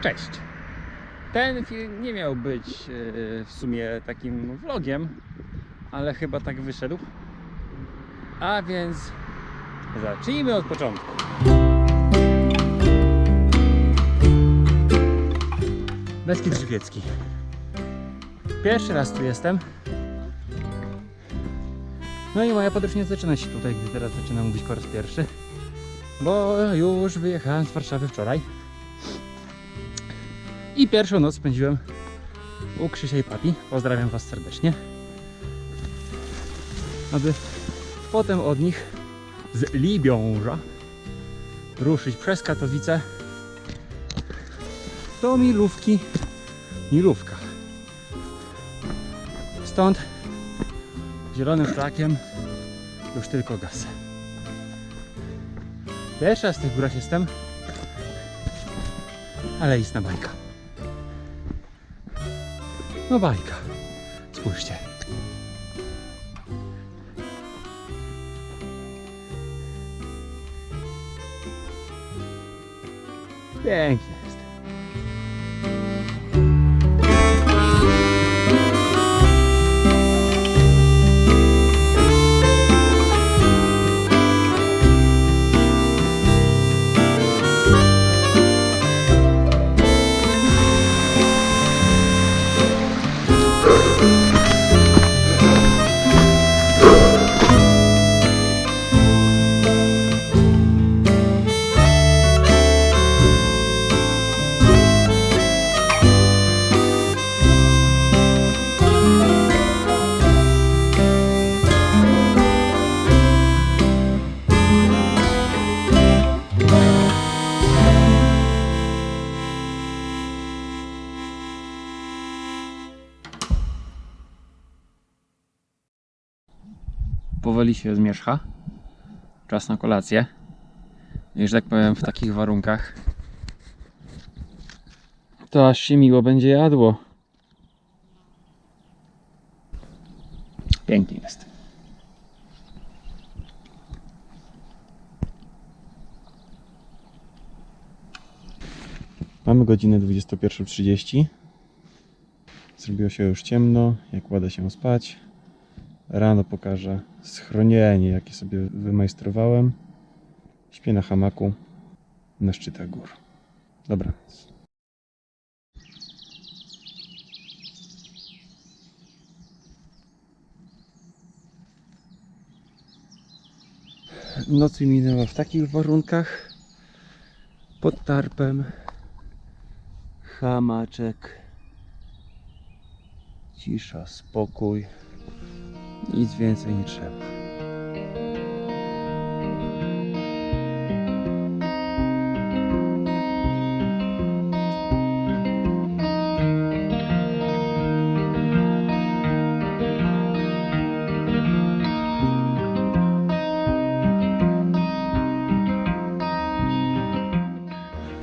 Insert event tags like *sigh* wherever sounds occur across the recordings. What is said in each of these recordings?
Cześć! Ten film nie miał być e, w sumie takim vlogiem, ale chyba tak wyszedł. A więc zacznijmy od początku. Beskid Żywiecki. Pierwszy raz tu jestem. No i moja podróż nie zaczyna się tutaj, gdy teraz zaczynam mówić po raz pierwszy. Bo już wyjechałem z Warszawy wczoraj. I pierwszą noc spędziłem u Krzysia i Papi. Pozdrawiam Was serdecznie. Aby potem od nich z Libiąża ruszyć przez Katowice do Milówki. Milówka. Stąd zielonym flakiem już tylko gaz. Pierwszy raz w tych górach jestem, ale istna bajka. No bajka. Spójrzcie. Pięknie powoli się zmierzcha. Czas na kolację. I że tak powiem, w takich warunkach to aż się miło będzie jadło. Pięknie jest. Mamy godzinę 21.30. Zrobiło się już ciemno, jak kładę się spać. Rano pokażę schronienie, jakie sobie wymajstrowałem. Śpię na hamaku na szczytach gór. Dobra. Noc mi minęła w takich warunkach. Pod tarpem. Hamaczek. Cisza, spokój. Nic więcej nie trzeba.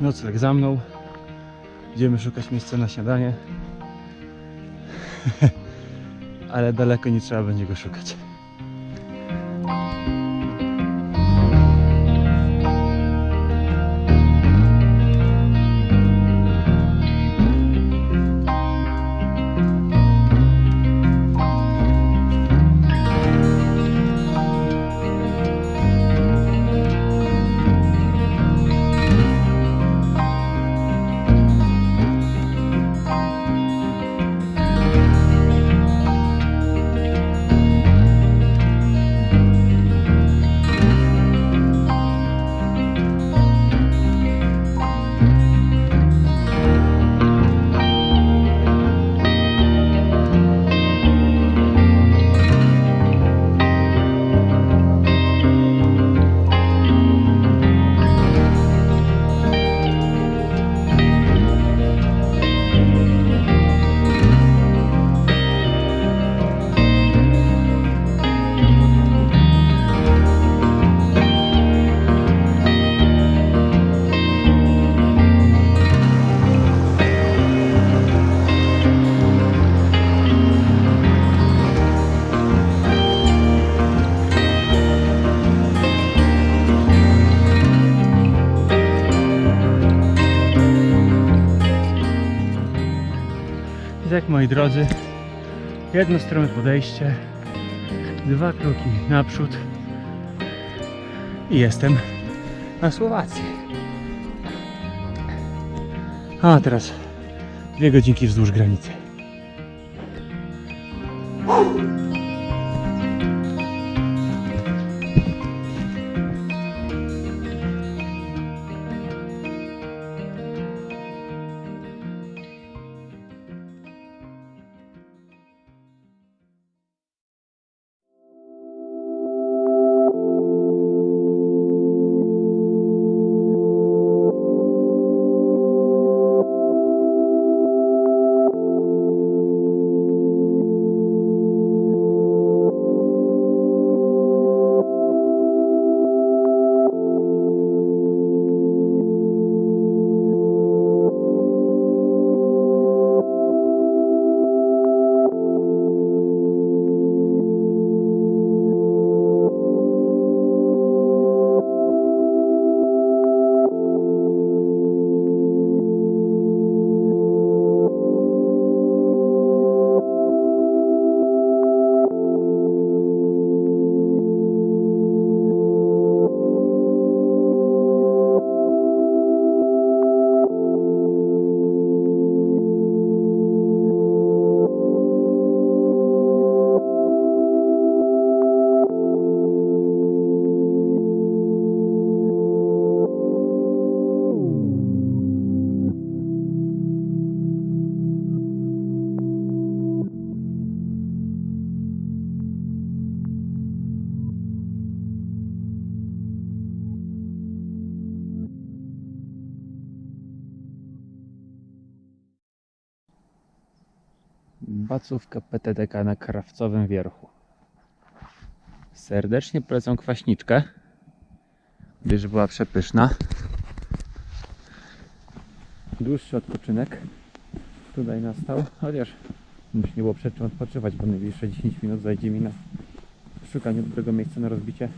Nocleg za mną. Idziemy szukać miejsca na śniadanie. *laughs* Ale daleko nie trzeba będzie go szukać. Jak moi drodzy. Jednostronne podejście. Dwa kroki naprzód. I jestem na Słowacji. A teraz dwie godzinki wzdłuż granicy. Bacówka PTDK na Krawcowym Wierchu. Serdecznie polecam kwaśniczkę, gdyż była przepyszna. Dłuższy odpoczynek tutaj nastał, chociaż już nie było przed czym odpoczywać, bo najbliższe 10 minut zajdzie mi na szukanie dobrego miejsca na rozbicie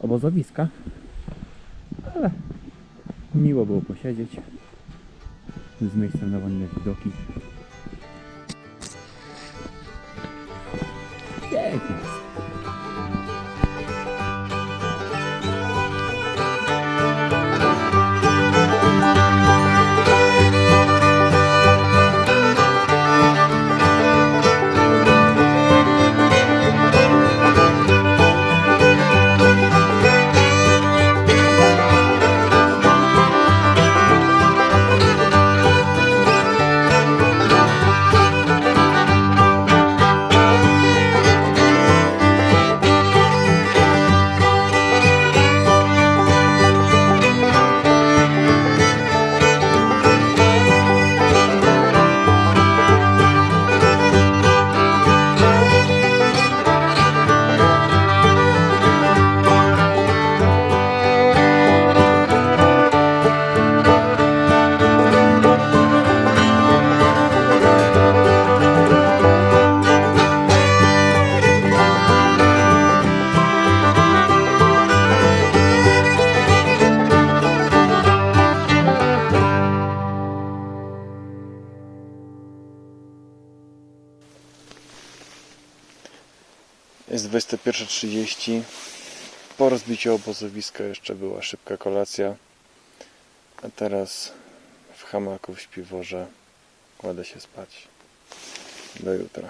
obozowiska. Ale miło było posiedzieć z miejscem na ładne widoki. game. Jest 21.30. Po rozbiciu obozowiska jeszcze była szybka kolacja. A teraz w hamaku w śpiworze kładę się spać. Do jutra.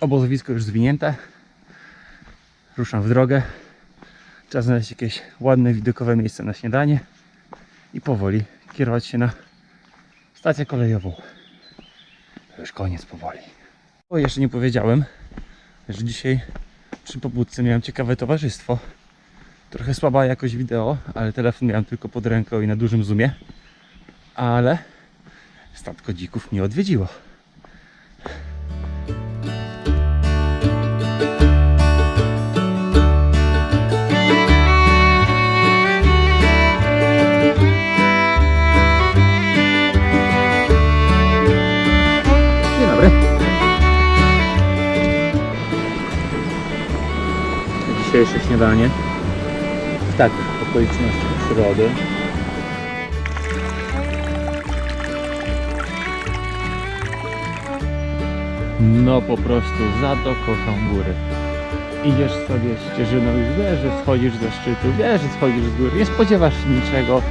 Obozowisko już zwinięte. Ruszam w drogę. Czas znaleźć jakieś ładne, widokowe miejsce na śniadanie i powoli kierować się na stację kolejową. To już koniec powoli. O, jeszcze nie powiedziałem, że dzisiaj przy pobudce miałem ciekawe towarzystwo. Trochę słaba jakość wideo, ale telefon miałem tylko pod ręką i na dużym zoomie. Ale statko dzików mnie odwiedziło. Dzisiejsze śniadanie w takich okolicznościach przyrody. No po prostu za to kocham góry. Idziesz sobie ścieżyną i wiesz, że schodzisz ze szczytu, wiesz, że schodzisz z góry, nie spodziewasz się niczego,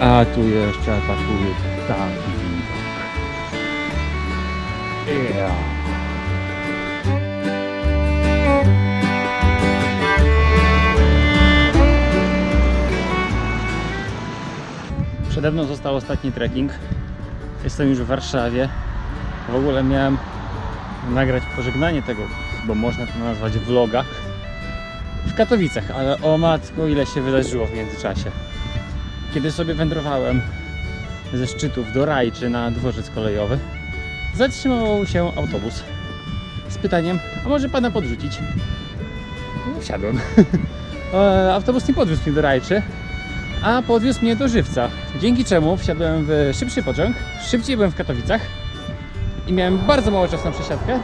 a tu jeszcze atakuje taki widok. Yeah. Przede mną został ostatni trekking. Jestem już w Warszawie. W ogóle miałem nagrać pożegnanie tego, bo można to nazwać vloga, w Katowicach, ale o matko, ile się wydarzyło w międzyczasie. Kiedy sobie wędrowałem ze szczytów do Rajczy na dworzec kolejowy, zatrzymał się autobus z pytaniem, a może pana podrzucić? No, wsiadłem. *laughs* E, autobus nie podwiózł mnie do Rajczy, a podwiózł mnie do Żywca, dzięki czemu wsiadłem w szybszy pociąg, szybciej byłem w Katowicach i miałem bardzo mało czasu na przesiadkę.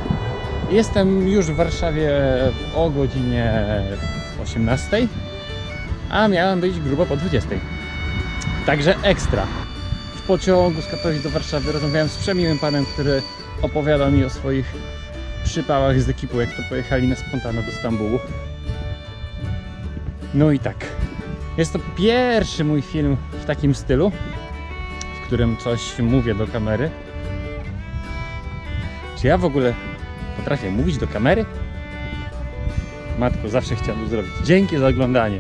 Jestem już w Warszawie o godzinie 18, a miałem być grubo po 20. Także ekstra. W pociągu z Katowic do Warszawy rozmawiałem z przemiłym panem, który opowiadał mi o swoich przypałach z ekipą, jak to pojechali na spontano do Stambułu. No i tak. Jest to pierwszy mój film w takim stylu, w którym coś mówię do kamery. Czy ja w ogóle potrafię mówić do kamery? Matko, zawsze chciałem to zrobić. Dzięki za oglądanie.